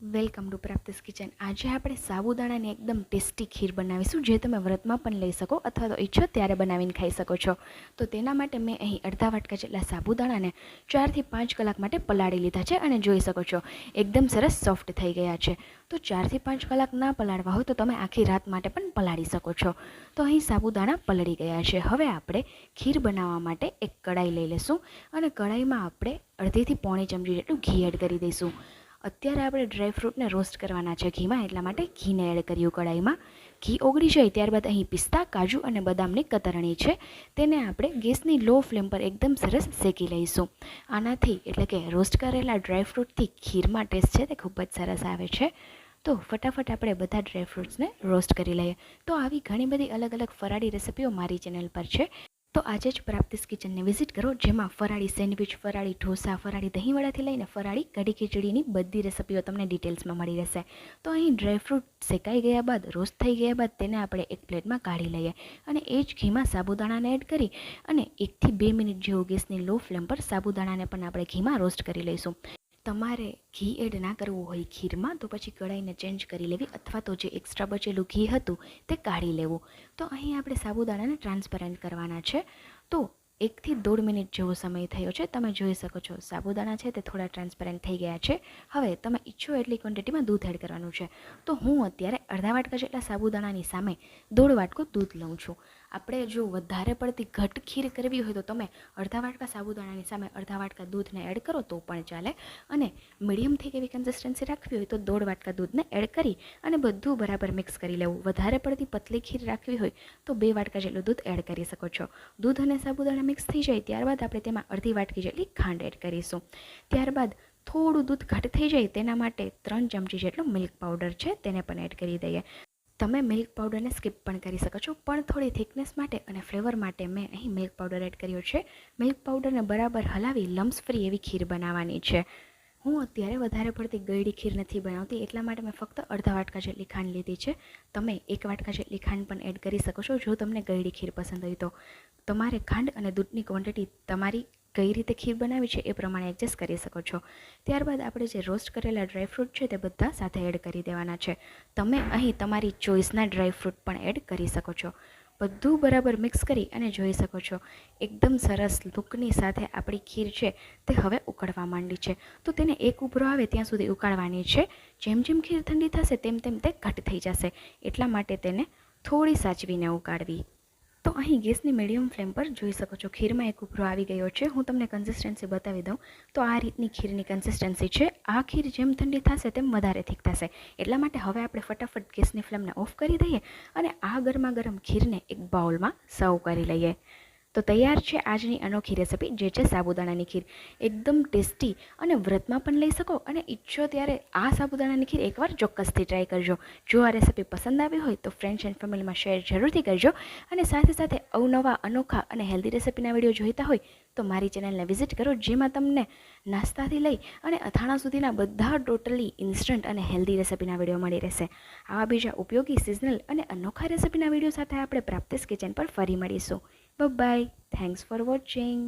Welcome to પ્રાપ્તિસ kitchen આજે આપણે સાબુદાણાની એકદમ ટેસ્ટી ખીર બનાવીશું, જે તમે વ્રતમાં પણ લઈ શકો અથવા તો ઈચ્છો ત્યારે બનાવીને ખાઈ શકો છો. તો તેના માટે મેં અહીં અડધા વાટકા જેટલા સાબુદાણાને ચારથી પાંચ કલાક માટે પલાળી લીધા છે અને જોઈ શકો છો, એકદમ સરસ સોફ્ટ થઈ ગયા છે. તો ચારથી પાંચ કલાક ના પલાળવા હોય તો તમે આખી રાત માટે પણ પલાળી શકો છો. તો અહીં સાબુદાણા પલળી ગયા છે. હવે આપણે ખીર બનાવવા માટે એક કડાઈ લઈ લઈશું અને કડાઈમાં આપણે અડધીથી પોણી ચમચી જેટલું ઘી એડ કરી દઈશું. અત્યારે આપણે ડ્રાયફ્રૂટને રોસ્ટ કરવાના છે ઘીમાં, એટલા માટે ઘીને એડ કર્યું કડાઈમાં ઘી ઓગળી જાય ત્યારબાદ અહીં પિસ્તા, કાજુ અને બદામની કતરણી છે. તેને આપણે ગેસની લો ફ્લેમ પર એકદમ સરસ શેકી લઈશું. આનાથી એટલે કે રોસ્ટ કરેલા ડ્રાયફ્રૂટથી ખીરમાં ટેસ્ટ છે તે ખૂબ જ સરસ આવે છે. તો ફટાફટ આપણે બધા ડ્રાયફ્રૂટ્સને રોસ્ટ કરી લઈએ. તો આવી ઘણી બધી અલગ અલગ ફરાળી રેસિપીઓ મારી ચેનલ પર છે. તો આજે જ પ્રાપ્તિસ કિચનને વિઝિટ કરો, જેમાં ફરાળી સેન્ડવિચ, ફરાળી ઢોસા, ફરાળી દહીંવડાથી લઈને ફરાળી કઢી ખીચડીની બધી રેસિપીઓ તમને ડિટેલ્સમાં મળી રહેશે. તો અહીં ડ્રાયફ્રૂટ શેકાઈ ગયા બાદ, રોસ્ટ થઈ ગયા બાદ તેને આપણે એક પ્લેટમાં કાઢી લઈએ અને એ જ ઘીમાં સાબુદાણાને એડ કરી અને એકથી બે મિનિટ જેવું ગેસની લો ફ્લેમ પર સાબુદાણાને પણ આપણે ઘીમાં રોસ્ટ કરી લઈશું. તમારે ઘી એડ ના કરવું હોય ખીરમાં, તો પછી કઢાઈને ચેન્જ કરી લેવી અથવા તો જે એક્સ્ટ્રા બચેલું ઘી હતું તે કાઢી લેવું. તો અહીં આપણે સાબુદાણાને ટ્રાન્સપરન્ટ કરવાના છે. તો એકથી દોઢ મિનિટ જેવો સમય થયો છે. તમે જોઈ શકો છો સાબુદાણા છે તે થોડા ટ્રાન્સપરન્ટ થઈ ગયા છે. હવે તમે ઈચ્છો એટલી ક્વોન્ટિટીમાં દૂધ એડ કરવાનું છે. તો હું અત્યારે અડધા વાટકા જેટલા સાબુદાણાની સામે દોઢ વાટકો દૂધ લઉં છું. આપણે જો વધારે પડતી ઘટ ખીર કરવી હોય તો તમે અડધા વાટકા સાબુદાણાની સામે અડધા વાટકા દૂધને એડ કરો તો પણ ચાલે. અને મીડિયમ થઈ એવી કન્સિસ્ટન્સી રાખવી હોય તો દોઢ વાટકા દૂધને એડ કરી અને બધું બરાબર મિક્સ કરી લેવું. વધારે પડતી પતલી ખીર રાખવી હોય તો બે વાટકા જેટલું દૂધ એડ કરી શકો છો. દૂધ અને સાબુદાણા મિક્સ થઈ જાય ત્યારબાદ આપણે તેમાં અડધી વાટકી જેટલી ખાંડ એડ કરીશું. ત્યારબાદ થોડું દૂધ ઘટ થઈ જાય તેના માટે ત્રણ ચમચી જેટલો મિલ્ક પાવડર છે, તેને પણ એડ કરી દઈએ. તમે મિલ્ક પાવડરને સ્કીપ પણ કરી શકો છો. પણ થોડી થિકનેસ માટે અને ફ્લેવર માટે મેં અહીં મિલ્ક પાવડર એડ કર્યો છે. મિલ્ક પાવડરને બરાબર હલાવી લમ્સ ફ્રી એવી ખીર બનાવવાની છે. હું અત્યારે વધારે પડતી ગળી ખીર નથી બનાવતી, એટલા માટે મેં ફક્ત અડધા વાટકા જેટલી ખાંડ લીધી છે. તમે એક વાટકા જેટલી ખાંડ પણ એડ કરી શકો છો, જો તમને ગળી ખીર પસંદ હોય તો. તમારે ખાંડ અને દૂધની ક્વોન્ટિટી તમારી કઈ રીતે ખીર બનાવી છે એ પ્રમાણે એડજસ્ટ કરી શકો છો. ત્યારબાદ આપણે જે રોસ્ટ કરેલા ડ્રાયફ્રૂટ છે તે બધા સાથે એડ કરી દેવાના છે. તમે અહીં તમારી ચોઈસના ડ્રાયફ્રૂટ પણ એડ કરી શકો છો. બધું બરાબર મિક્સ કરી અને જોઈ શકો છો. એકદમ સરસ લૂકની સાથે આપણી ખીર છે તે હવે ઉકળવા માંડી છે. તો તેને એક ઉભરો આવે ત્યાં સુધી ઉકાળવાની છે. જેમ જેમ ખીર ઠંડી થશે તેમ તેમ તે ઘટ થઈ જશે. એટલા માટે તેને થોડી સાચવીને ઉકાળવી. તો અહીં ગેસની મીડિયમ ફ્લેમ પર જોઈ શકો છો. ખીરમાં એક ઉભરો આવી ગયો છે. હું તમને કન્સિસ્ટન્સી બતાવી દઉં. તો આ રીતની ખીરની કન્સિસ્ટન્સી છે. આ ખીર જેમ ઠંડી થશે તેમ વધારે થીક થશે. એટલા માટે હવે આપણે ફટાફટ ગેસની ફ્લેમને ઓફ કરી દઈએ અને આ ગરમા ગરમ ખીરને એક બાઉલમાં સર્વ કરી લઈએ. તો તૈયાર છે આજની અનોખી રેસિપી, જે છે સાબુદાણાની ખીર. એકદમ ટેસ્ટી અને વ્રતમાં પણ લઈ શકો અને ઈચ્છો ત્યારે આ સાબુદાણાની ખીર એકવાર ચોક્કસથી ટ્રાય કરજો. જો આ રેસિપી પસંદ આવી હોય તો ફ્રેન્ડ્સ એન્ડ ફેમિલીમાં શેર જરૂરથી કરજો અને સાથે સાથે અવનવા, અનોખા અને હેલ્ધી રેસિપીના વીડિયો જોઈતા હોય તો મારી ચેનલને વિઝિટ કરો, જેમાં તમને નાસ્તાથી લઈ અને અથાણા સુધીના બધા ટોટલી ઇન્સ્ટન્ટ અને હેલ્ધી રેસિપીના વીડિયો મળી રહેશે. આવા બીજા ઉપયોગી, સિઝનલ અને અનોખા રેસિપીના વીડિયો સાથે આપણે પ્રાપ્તિસ કિચન પર ફરી મળીશું. By thanks for watching